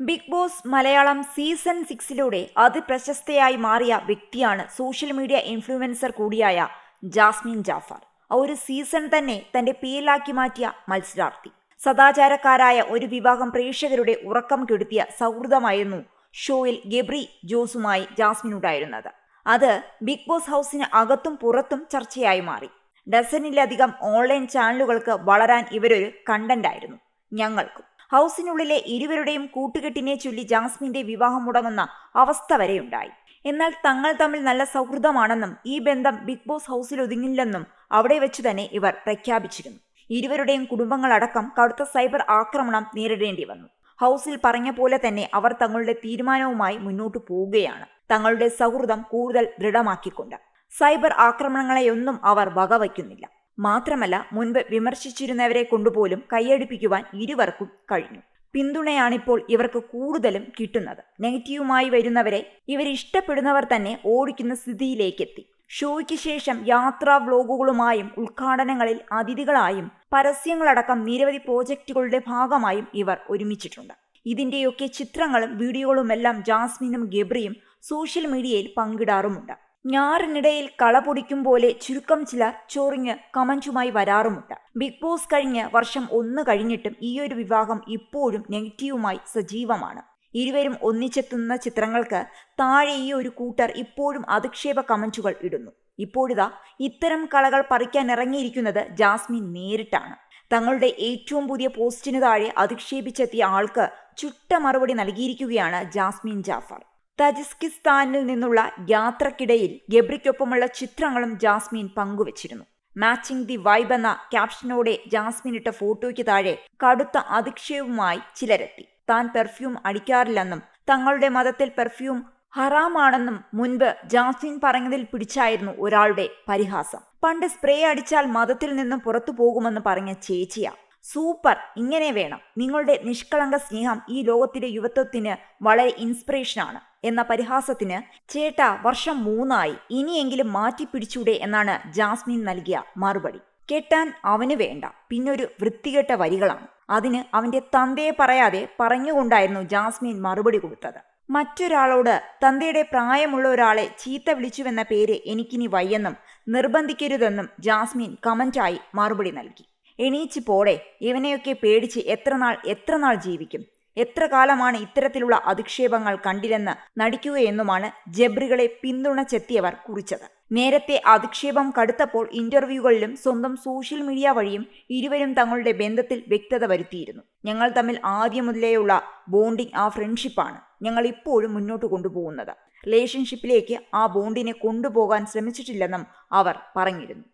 Big boss Malayalam season സിക്സിലൂടെ അതിപ്രശസ്തയായി മാറിയ വ്യക്തിയാണ് സോഷ്യൽ മീഡിയ ഇൻഫ്ലുവൻസർ കൂടിയായ ജാസ്മിൻ ജാഫർ. ഒരു സീസൺ തന്നെ തന്റെ പേരിലാക്കി മാറ്റിയ മത്സരാർത്ഥി. സദാചാരക്കാരായ ഒരു വിഭാഗം പ്രേക്ഷകരുടെ ഉറക്കം കെടുത്തിയ സൗഹൃദമായിരുന്നു ഷോയിൽ ഗബ്രി ജോസുമായി ജാസ്മിൻ ഉണ്ടായിരുന്നത് അത് ബിഗ് ബോസ് ഹൗസിന് അകത്തും പുറത്തും ചർച്ചയായി മാറി. ഡസനിലധികം ഓൺലൈൻ ചാനലുകൾക്ക് വളരാൻ ഇവരൊരു കണ്ടന്റായിരുന്നു ഞങ്ങൾക്കും. ഹൗസിനുള്ളിലെ ഇരുവരുടെയും കൂട്ടുകെട്ടിനെ ചൊല്ലി ജാസ്മിന്റെ വിവാഹം മുടങ്ങുന്ന അവസ്ഥ വരെയുണ്ടായി. എന്നാൽ തങ്ങൾ തമ്മിൽ നല്ല സൗഹൃദമാണെന്നും ഈ ബന്ധം ബിഗ് ബോസ് ഹൗസിൽ ഒതുങ്ങില്ലെന്നും അവിടെ വെച്ച് തന്നെ ഇവർ പ്രഖ്യാപിച്ചിരുന്നു. ഇരുവരുടെയും കുടുംബങ്ങളടക്കം കടുത്ത സൈബർ ആക്രമണം നേരിടേണ്ടി വന്നു. ഹൗസിൽ പറഞ്ഞ പോലെ തന്നെ അവർ തങ്ങളുടെ തീരുമാനവുമായി മുന്നോട്ടു പോവുകയാണ്. തങ്ങളുടെ സൗഹൃദം കൂടുതൽ ദൃഢമാക്കിക്കൊണ്ട്. സൈബർ ആക്രമണങ്ങളെയൊന്നും അവർ വകവയ്ക്കുന്നില്ല. മാത്രമല്ല മുൻപ് വിമർശിച്ചിരുന്നവരെ കൊണ്ടുപോലും കൈയടിപ്പിക്കുവാൻ ഇരുവർക്കും കഴിഞ്ഞു. പിന്തുണയാണിപ്പോൾ ഇവർക്ക് കൂടുതലും കിട്ടുന്നത്. നെഗറ്റീവുമായി വരുന്നവരെ ഇവരിഷ്ടപ്പെടുന്നവർ തന്നെ ഓടിക്കുന്ന സ്ഥിതിയിലേക്കെത്തി. ഷോയ്ക്ക് ശേഷം യാത്രാ വ്ലോഗുകളുമായും ഉദ്ഘാടനങ്ങളിൽ അതിഥികളായും പരസ്യങ്ങളടക്കം നിരവധി പ്രോജക്റ്റുകളുടെ ഭാഗമായും ഇവർ ഒരുമിച്ചിട്ടുണ്ട്. ഇതിന്റെയൊക്കെ ചിത്രങ്ങളും വീഡിയോകളുമെല്ലാം ജാസ്മിനും ഗബ്രിയും സോഷ്യൽ മീഡിയയിൽ പങ്കിടാറുമുണ്ട്. ഞാറിനിടയിൽ കള പൊടിക്കും പോലെ ചുരുക്കം ചിലർ ചോറിഞ്ഞ് കമന്റുമായി വരാറുമുണ്ട്. ബിഗ് ബോസ് കഴിഞ്ഞ് വർഷം ഒന്ന് കഴിഞ്ഞിട്ടും ഈയൊരു വിവാഹം ഇപ്പോഴും നെഗറ്റീവുമായി സജീവമാണ്. ഇരുവരും ഒന്നിച്ചെത്തുന്ന ചിത്രങ്ങൾക്ക് താഴെ ഈ ഒരു കൂട്ടർ ഇപ്പോഴും അധിക്ഷേപ കമന്റുകൾ ഇടുന്നു. ഇപ്പോഴിതാ ഇത്തരം കളകൾ പറിക്കാൻ ഇറങ്ങിയിരിക്കുന്നത് ജാസ്മിൻ നേരിട്ടാണ്. തങ്ങളുടെ ഏറ്റവും പുതിയ പോസ്റ്റിന് താഴെ അധിക്ഷേപിച്ചെത്തിയ ആൾക്ക് ചുട്ട മറുപടി നൽകിയിരിക്കുകയാണ് ജാസ്മിൻ ജാഫർ. തജിസ്കിസ്ഥാനിൽ നിന്നുള്ള യാത്രക്കിടയിൽ ഗബ്രിക്കൊപ്പമുള്ള ചിത്രങ്ങളും ജാസ്മിൻ പങ്കുവച്ചിരുന്നു. മാച്ചിങ് ദി വൈബ് എന്ന ക്യാപ്ഷനോടെ ജാസ്മിൻ ഇട്ട ഫോട്ടോയ്ക്ക് താഴെ കടുത്ത അധിക്ഷേപവുമായി ചിലരെത്തി. താൻ പെർഫ്യൂം അടിക്കാറില്ലെന്നും തങ്ങളുടെ മതത്തിൽ പെർഫ്യൂം ഹറാമാണെന്നും മുൻപ് ജാസ്മിൻ പറഞ്ഞതിൽ പിടിച്ചായിരുന്നു ഒരാളുടെ പരിഹാസം. പണ്ട് സ്പ്രേ അടിച്ചാൽ മതത്തിൽ നിന്നും പുറത്തു പോകുമെന്ന് പറഞ്ഞ ചേച്ചിയാ. സൂപ്പർ. ഇങ്ങനെ വേണം. നിങ്ങളുടെ നിഷ്കളങ്ക സ്നേഹം ഈ ലോകത്തിലെ യുവത്വത്തിന് വളരെ ഇൻസ്പിറേഷനാണ് എന്ന പരിഹാസത്തിന് ചേട്ട വർഷം മൂന്നായി. ഇനിയെങ്കിലും മാറ്റി പിടിച്ചൂടെ എന്നാണ് ജാസ്മിൻ നൽകിയ മറുപടി. കെട്ടാൻ അവന് വേണ്ട. പിന്നൊരു വൃത്തികെട്ട വരികളാണ്. അതിന് അവന്റെ തന്തയെ പറയാതെ പറഞ്ഞുകൊണ്ടായിരുന്നു ജാസ്മിൻ മറുപടി കൊടുത്തത്. മറ്റൊരാളോട് തന്തയുടെ പ്രായമുള്ള ഒരാളെ ചീത്ത വിളിച്ചുവെന്ന പേര് എനിക്കിനി വയ്യെന്നും നിർബന്ധിക്കരുതെന്നും ജാസ്മിൻ കമന്റായി മറുപടി നൽകി. എണീച്ച് പോടെ. ഇവനെയൊക്കെ പേടിച്ച് എത്ര നാൾ എത്ര നാൾ ജീവിക്കും? എത്ര കാലമാണ് ഇത്തരത്തിലുള്ള അധിക്ഷേപങ്ങൾ കണ്ടില്ലെന്ന് നടിക്കുകയെന്നുമാണ് ജബ്രികളെ പിന്തുണച്ചെത്തിയവർ കുറിച്ചത്. നേരത്തെ അധിക്ഷേപം കടുത്തപ്പോൾ ഇന്റർവ്യൂകളിലും സ്വന്തം സോഷ്യൽ മീഡിയ വഴിയും ഇരുവരും തങ്ങളുടെ ബന്ധത്തിൽ വ്യക്തത വരുത്തിയിരുന്നു. ഞങ്ങൾ തമ്മിൽ ആദ്യം മുതലേയുള്ള ബോണ്ടിങ് ആ ഫ്രണ്ട്ഷിപ്പാണ് ഞങ്ങൾ ഇപ്പോഴും മുന്നോട്ട് കൊണ്ടുപോകുന്നത്. റിലേഷൻഷിപ്പിലേക്ക് ആ ബോണ്ടിനെ കൊണ്ടുപോകാൻ ശ്രമിച്ചിട്ടില്ലെന്നും അവർ പറഞ്ഞിരുന്നു.